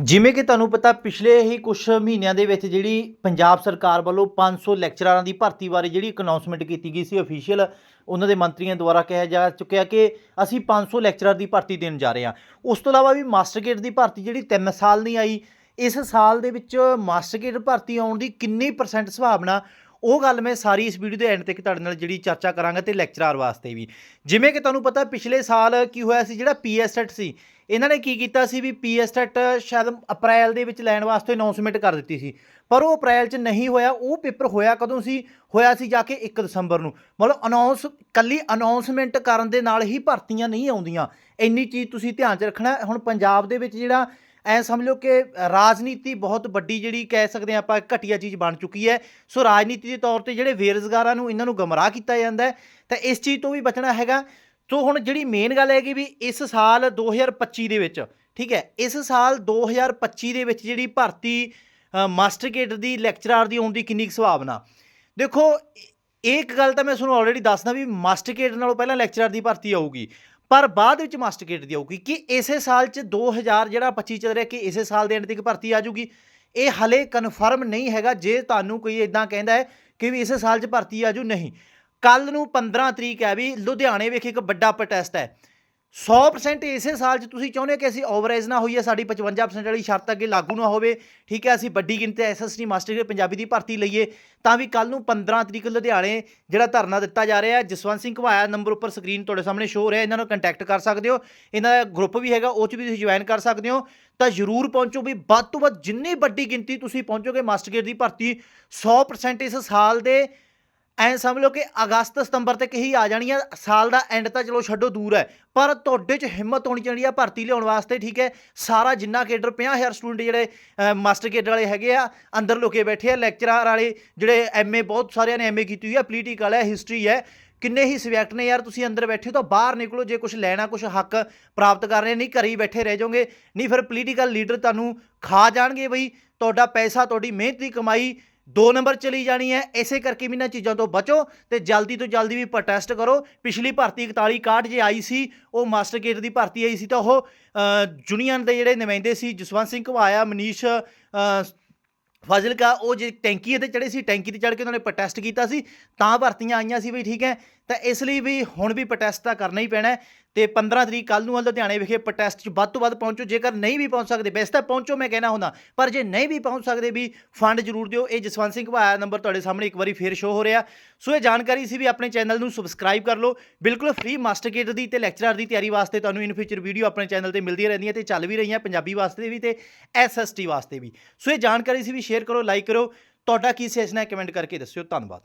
ਜਿਵੇਂ ਕਿ ਤੁਹਾਨੂੰ ਪਤਾ, ਪਿਛਲੇ ਹੀ ਕੁਝ ਮਹੀਨਿਆਂ ਦੇ ਵਿੱਚ ਜਿਹੜੀ ਪੰਜਾਬ ਸਰਕਾਰ ਵੱਲੋਂ 500 ਲੈਕਚਰਾਰਾਂ ਦੀ ਭਰਤੀ ਬਾਰੇ ਜਿਹੜੀ ਇੱਕ ਅਨਾਉਂਸਮੈਂਟ ਕੀਤੀ ਗਈ ਸੀ ਅਫੀਸ਼ੀਅਲ ਉਹਨਾਂ ਦੇ ਮੰਤਰੀਆਂ ਦੁਆਰਾ ਕਿਹਾ ਜਾ ਚੁੱਕਿਆ ਕਿ ਅਸੀਂ 500 ਲੈਕਚਰਰ ਦੀ ਭਰਤੀ ਦੇਣ ਜਾ ਰਹੇ ਹਾਂ। ਉਸ ਤੋਂ ਇਲਾਵਾ ਵੀ ਮਾਸਟਰ ਮਾਸਟਰਗੇਟ ਦੀ ਭਰਤੀ ਜਿਹੜੀ 3 ਸਾਲ ਨਹੀਂ ਆਈ, ਇਸ ਸਾਲ ਦੇ ਵਿੱਚ ਮਾਸਟਰ ਮਾਸਟਰਗੇਟ ਭਰਤੀ ਆਉਣ ਦੀ ਕਿੰਨੀ ਪਰਸੈਂਟ ਸੰਭਾਵਨਾ ਉਹ ਗੱਲ ਮੈਂ ਸਾਰੀ ਇਸ ਵੀਡੀਓ ਦੇ ਐਂਡ ਤੱਕ ਤੁਹਾਡੇ ਨਾਲ ਜਿਹੜੀ ਚਰਚਾ ਕਰਾਂਗਾ ਤੇ ਲੈਕਚਰਾਰ ਵਾਸਤੇ ਵੀ। ਜਿਵੇਂ ਕਿ ਤੁਹਾਨੂੰ ਪਤਾ ਪਿਛਲੇ ਸਾਲ ਕੀ ਹੋਇਆ ਸੀ, ਜਿਹੜਾ ਪੀਐਸਟੈਟ ਸੀ, ਇਹਨਾਂ ਨੇ ਕੀ ਕੀਤਾ ਸੀ ਵੀ ਪੀਐਸਟੈਟ ਸ਼ਾਇਦ ਅਪ੍ਰੈਲ ਦੇ ਵਿੱਚ ਲੈਣ ਵਾਸਤੇ ਅਨਾਉਂਸਮੈਂਟ ਕਰ ਦਿੱਤੀ ਸੀ। ਪਰ ਉਹ ਅਪ੍ਰੈਲ 'ਚ ਨਹੀਂ ਹੋਇਆ, ਉਹ ਪੇਪਰ ਹੋਇਆ ਕਦੋਂ ਸੀ? ਹੋਇਆ ਸੀ ਜਾ ਕੇ 1 ਦਸੰਬਰ ਨੂੰ। ਮਤਲਬ ਅਨਾਉਂਸ ਕੱਲੀ ਅਨਾਉਂਸਮੈਂਟ ਕਰਨ ਦੇ ਨਾਲ ਹੀ ਭਰਤੀਆਂ ਨਹੀਂ ਆਉਂਦੀਆਂ। ਇੰਨੀ ਚੀਜ਼ ਤੁਸੀਂ ਧਿਆਨ 'ਚ ਰੱਖਣਾ, ਹੁਣ ਪੰਜਾਬ ਦੇ ਵਿੱਚ ਜਿਹੜਾ ਐ ਸਮਝ ਲਓ ਕਿ ਰਾਜਨੀਤੀ ਬਹੁਤ ਵੱਡੀ ਜਿਹੜੀ ਕਹਿ ਸਕਦੇ ਹਾਂ ਆਪਾਂ ਘਟੀਆ ਚੀਜ਼ ਬਣ ਚੁੱਕੀ ਹੈ। ਸੋ ਰਾਜਨੀਤੀ ਦੇ ਤੌਰ ਤੇ ਜਿਹੜੇ ਬੇਰੁਜ਼ਗਾਰਾਂ ਨੂੰ ਇਹਨਾਂ ਨੂੰ ਗਮਰਾਹ ਕੀਤਾ ਜਾਂਦਾ ਹੈ ਤਾਂ ਇਸ ਚੀਜ਼ ਤੋਂ ਵੀ ਬਚਣਾ ਹੈਗਾ। ਸੋ ਹੁਣ ਜਿਹੜੀ ਮੇਨ ਗੱਲ ਹੈਗੀ ਵੀ ਇਸ ਸਾਲ 2025 ਦੇ ਵਿੱਚ ਠੀਕ ਹੈ ਇਸ ਸਾਲ 2025 ਦੇ ਵਿੱਚ ਜਿਹੜੀ ਭਰਤੀ ਅ, ਮਾਸਟਰਗੇਟ ਦੀ ਲੈਕਚਰਾਰ ਦੀ ਆਉਣ ਦੀ ਕਿੰਨੀ ਕੁ ਸੰਭਾਵਨਾ। ਦੇਖੋ ਇਹ ਇੱਕ ਗੱਲ ਤਾਂ ਮੈਂ ਤੁਹਾਨੂੰ ਆਲਰੇਡੀ ਦੱਸਦਾ ਵੀ ਮਾਸਟਰਗੇਟ ਨਾਲੋਂ ਪਹਿਲਾਂ ਲੈਕਚਰਾਰ ਦੀ ਭਰਤੀ ਆਊਗੀ। ਪਰ ਬਾਅਦ ਵਿੱਚ ਮਾਸਟਰਗੇਟ ਦੀ ਆਊਗੀ ਕਿ ਇਸੇ ਸਾਲ ਚ 2000 ਜਿਹੜਾ 25 ਚੱਲ ਰਿਹਾ ਕਿ ਇਸੇ ਸਾਲ ਦੇ ਐਂਡ ਤੱਕ ਭਰਤੀ ਆ ਜਾਊਗੀ। ਇਹ ਹਲੇ ਕਨਫਰਮ ਨਹੀਂ ਹੈਗਾ, ਜੇ ਤੁਹਾਨੂੰ ਕੋਈ ਇਦਾਂ ਕਹਿੰਦਾ ਹੈ ਕਿ ਵੀ ਇਸੇ ਸਾਲ ਚ ਭਰਤੀ ਆ ਜੂ ਨਹੀਂ। ਕੱਲ ਨੂੰ 15 ਤਰੀਕ ਹੈ ਵੀ ਲੁਧਿਆਣੇ ਵਿਖੇ ਇੱਕ ਵੱਡਾ ਪ੍ਰੋਟੈਸਟ ਹੈ। 100% ਇਸੇ ਸਾਲ 'ਚ ਤੁਸੀਂ ਚਾਹੁੰਦੇ ਹੋ ਕਿ ਅਸੀਂ ਓਵਰੇਜ ਨਾ ਹੋਈਏ, ਸਾਡੀ 55% ਵਾਲੀ ਸ਼ਰਤ ਅੱਗੇ ਲਾਗੂ ਨਾ ਹੋਵੇ। ਠੀਕ ਹੈ, ਅਸੀਂ ਵੱਡੀ ਗਿਣਤੀ ਐਸਐਸਟੀ ਮਾਸਟਰ ਪੰਜਾਬੀ ਦੀ ਭਰਤੀ ਲਈਏ, ਤਾਂ ਵੀ ਕੱਲ ਨੂੰ 15 ਤਰੀਕ ਲੁਧਿਆਣੇ ਜਿਹੜਾ ਧਰਨਾ ਦਿੱਤਾ ਜਾ ਰਿਹਾ ਹੈ, ਜਸਵੰਤ ਸਿੰਘ ਘਵਾਇਆ ਨੰਬਰ ਉੱਪਰ ਸਕਰੀਨ ਤੁਹਾਡੇ ਸਾਹਮਣੇ ਸ਼ੋ ਹੋ ਰਿਹਾ, ਇਹਨਾਂ ਨੂੰ ਕੰਟੈਕਟ ਕਰ ਸਕਦੇ ਹੋ। ਇਹਨਾਂ ਦਾ ਗਰੁੱਪ ਵੀ ਹੈਗਾ, ਉਹ 'ਚ ਵੀ ਤੁਸੀਂ ਜੁਆਇਨ ਕਰ ਸਕਦੇ ਹੋ। ਤਾਂ ਜ਼ਰੂਰ ਪਹੁੰਚੋ ਵੀ ਵੱਧ ਤੋਂ ਵੱਧ ਜਿੰਨੀ ਵੱਡੀ ਗਿਣਤੀ ਤੁਸੀਂ ਪਹੁੰਚੋਗੇ ਮਾਸਟਰ ਦੀ ਭਰਤੀ 100% ਇਸ ਸਾਲ ਦੇ ਐਂ ਸਮਝ ਲਓ ਕਿ ਅਗਸਤ ਸਤੰਬਰ ਤੱਕ ਹੀ ਆ ਜਾਣੀ ਆ, ਸਾਲ ਦਾ ਐਂਡ ਤਾਂ ਚਲੋ ਛੱਡੋ ਦੂਰ ਹੈ, ਪਰ ਤੁਹਾਡੇ 'ਚ ਹਿੰਮਤ ਹੋਣੀ ਚਾਹੀਦੀ ਆ ਭਰਤੀ ਲਿਆਉਣ ਵਾਸਤੇ, ਠੀਕ ਹੈ? ਸਾਰਾ ਜਿੰਨਾ ਕੇਡਰ 50000 ਸਟੂਡੈਂਟ ਜਿਹੜੇ ਮਾਸਟਰ ਕੇਡਰ ਵਾਲੇ ਹੈਗੇ ਆ, ਅੰਦਰ ਲੁਕੇ ਬੈਠੇ ਆ ਲੈਕਚਰਰ ਵਾਲੇ, ਜਿਹੜੇ ਐਮਏ ਬਹੁਤ ਸਾਰਿਆਂ ਨੇ ਐਮਏ ਕੀਤੀ ਹੋਈ ਆ ਪੋਲੀਟੀਕਲ ਹੈ ਹਿਸਟਰੀ ਹੈ, ਕਿੰਨੇ ਹੀ ਸਬਜੈਕਟ ਨੇ ਯਾਰ, ਤੁਸੀਂ ਅੰਦਰ ਬੈਠੇ ਹੋ ਤਾਂ ਬਾਹਰ ਨਿਕਲੋ, ਜੇ ਕੁਝ ਲੈਣਾ ਕੁਝ ਹੱਕ ਪ੍ਰਾਪਤ ਕਰ ਰਹੇ, ਨਹੀਂ ਘਰੇ ਹੀ ਬੈਠੇ ਰਹਿ ਜਾਓਗੇ, ਨਹੀਂ ਫਿਰ ਪੋਲੀਟੀਕਲ ਲੀਡਰ ਤੁਹਾਨੂੰ ਖਾ ਜਾਣਗੇ ਬਈ, ਤੁਹਾਡਾ ਪੈਸਾ, ਤੁਹਾਡੀ ਮਿਹਨਤ ਦੀ ਕਮਾਈ ਦੋ ਨੰਬਰ ਚਲੀ ਜਾਣੀ ਹੈ। ਇਸੇ ਕਰਕੇ ਵੀ ਇਹਨਾਂ ਚੀਜ਼ਾਂ ਤੋਂ ਬਚੋ ਤੇ ਜਲਦੀ ਤੋਂ ਜਲਦੀ ਵੀ ਪ੍ਰੋਟੈਸਟ ਕਰੋ। ਪਿਛਲੀ ਭਰਤੀ 41 61 ਜੇ ਆਈ ਸੀ ਉਹ ਮਾਸਟਰ ਗੇਟ ਦੀ ਭਰਤੀ ਆਈ ਸੀ ਤਾਂ ਉਹ ਯੂਨੀਅਨ ਦੇ ਜਿਹੜੇ ਨੁਮਾਇੰਦੇ ਸੀ ਜਸਵੰਤ ਸਿੰਘ ਘਵਾਇਆ ਮਨੀਸ਼ ਅ, ਫਾਜ਼ਿਲਕਾ ਉਹ ਜੇ ਟੈਂਕੀ ਤੇ ਚੜੇ ਸੀ ਟੈਂਕੀ ਤੇ ਚੜ ਕੇ ਉਹਨਾਂ ਨੇ ਪ੍ਰੋਟੈਸਟ ਕੀਤਾ ਸੀ। ਤਾਂ ਭਰਤੀਆਂ ਆਈਆਂ ਸੀ ਵੀ ਠੀਕ ਹੈ। ਤਾਂ ਇਸ ਲਈ ਵੀ ਹੁਣ ਵੀ ਪ੍ਰੋਟੈਸਟ ਤਾਂ ਕਰਨਾ ਹੀ ਪੈਣਾ ਤੇ 15 ਤਰੀਕ ਕੱਲ ਨੂੰ ਲੁਧਿਆਣੇ ਵਿਖੇ ਪ੍ਰੋਟੈਸਟ 'ਚ ਵੱਧ ਤੋਂ ਵੱਧ ਪਹੁੰਚੋ। ਜੇਕਰ ਨਹੀਂ ਵੀ ਪਹੁੰਚ ਸਕਦੇ, ਵੈਸੇ ਤਾਂ ਪਹੁੰਚੋ ਮੈਂ ਕਹਿਣਾ ਹੁੰਦਾ, ਪਰ ਜੇ ਨਹੀਂ ਵੀ ਪਹੁੰਚ ਸਕਦੇ ਵੀ, ਫੰਡ ਜ਼ਰੂਰ ਦਿਓ। ਇਹ ਜਸਵੰਤ ਸਿੰਘ ਭਾਇਆ ਨੰਬਰ ਤੁਹਾਡੇ ਸਾਹਮਣੇ ਇੱਕ ਵਾਰੀ ਫੇਰ ਸ਼ੋ ਹੋ ਰਿਹਾ। ਸੋ ਇਹ ਜਾਣਕਾਰੀ ਸੀ ਵੀ ਆਪਣੇ ਚੈਨਲ ਨੂੰ ਸਬਸਕ੍ਰਾਈਬ ਕਰ ਲਓ। ਬਿਲਕੁਲ ਫ੍ਰੀ ਮਾਸਟਰਕੇਟ ਦੀ ਤੇ ਲੈਕਚਰਰ ਦੀ ਤਿਆਰੀ ਵਾਸਤੇ ਤੁਹਾਨੂੰ ਇਨ ਫਿਊਚਰ ਵੀਡੀਓ ਆਪਣੇ ਚੈਨਲ ਤੇ ਮਿਲਦੀਆਂ ਰਹਿੰਦੀਆਂ ਤੇ ਚੱਲ ਵੀ ਰਹੀਆਂ ਪੰਜਾਬੀ ਵਾਸਤੇ ਵੀ ਤੇ ਐਸਐਸਟੀ ਵਾਸਤੇ ਵੀ। ਸੋ ਇਹ ਜਾਣਕਾਰੀ ਸੀ ਵੀ ਸ਼ੇਅਰ ਕਰੋ ਲਾਈਕ ਕਰੋ। ਤੁਹਾਡਾ ਕੀ ਸਜੈਸ਼ਨ ਹੈ ਕਮੈਂਟ ਕਰਕੇ ਦੱਸਿਓ। ਧੰਨਵਾਦ।